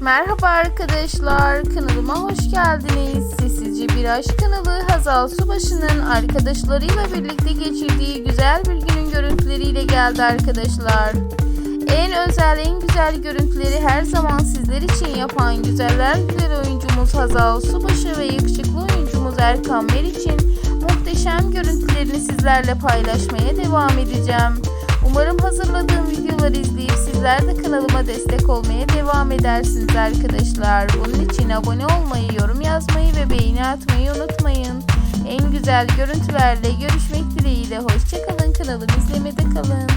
Merhaba arkadaşlar, kanalıma hoş geldiniz. Sessizce Bir Aşk kanalı Hazal Subaşı'nın arkadaşlarıyla birlikte geçirdiği güzel bir günün görüntüleriyle geldi arkadaşlar. En özel, en güzel görüntüleri her zaman sizler için yapan güzeller güzel oyuncumuz Hazal Subaşı ve yakışıklı oyuncumuz Erkan Meriç'in muhteşem görüntülerini sizlerle paylaşmaya devam edeceğim. Umarım hazırladığım videoları izleyip sizler de kanalıma destek olmaya devam edersiniz arkadaşlar. Bunun için abone olmayı, yorum yazmayı ve beğeni atmayı unutmayın. En güzel görüntülerle görüşmek dileğiyle. Hoşçakalın kanalımı izlemede kalın.